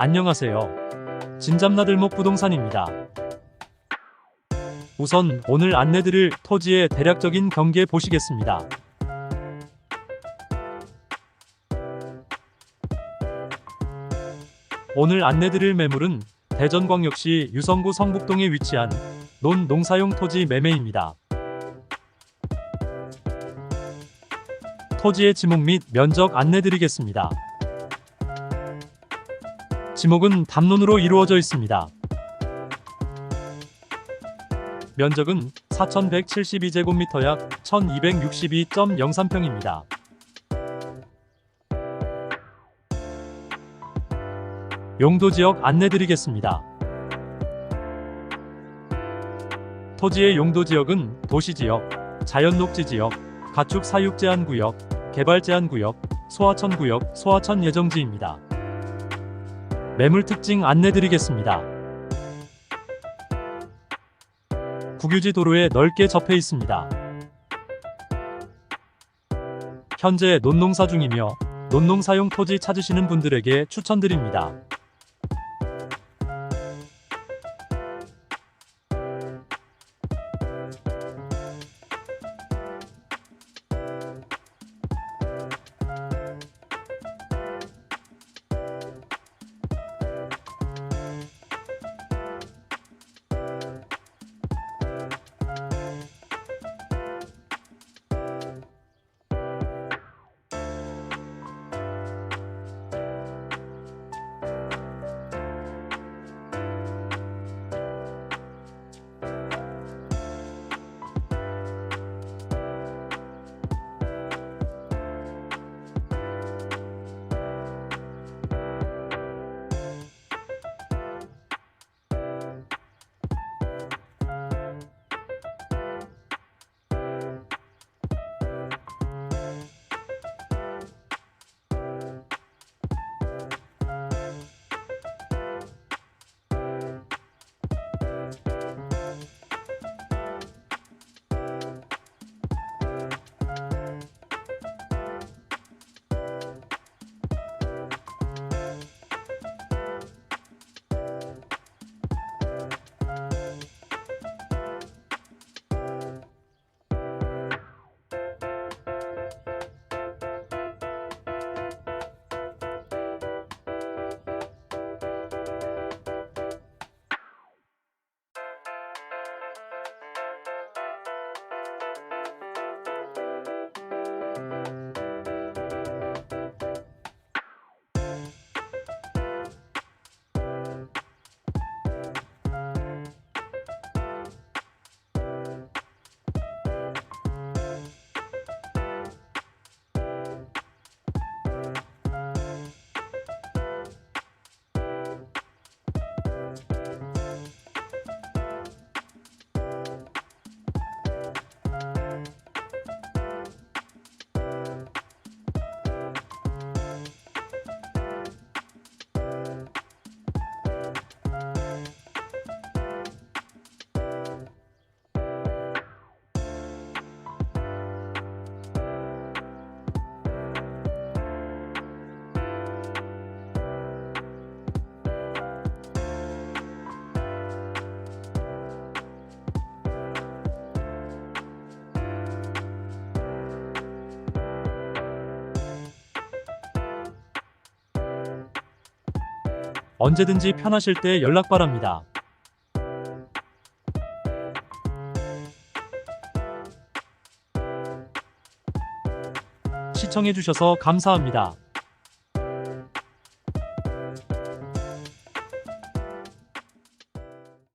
안녕하세요. 진잡나들목 부동산입니다. 우선 오늘 안내드릴 토지의 대략적인 경계 보시겠습니다. 오늘 안내드릴 매물은 대전광역시 유성구 성북동에 위치한 논 농사용 토지 매매입니다. 토지의 지목 및 면적 안내드리겠습니다. 지목은 담론으로 이루어져 있습니다. 면적은 4,172제곱미터 약 1,262.03평입니다. 용도 지역 안내드리겠습니다. 토지의 용도 지역은 도시 지역, 자연 녹지 지역, 가축 사육 제한 구역, 개발 제한 구역, 소하천 구역, 소하천 예정지입니다. 매물 특징 안내드리겠습니다. 국유지 도로에 넓게 접해 있습니다. 현재 논농사 중이며 논농사용 토지 찾으시는 분들에게 추천드립니다. 언제든지 편하실 때 연락 바랍니다. 시청해주셔서 감사합니다.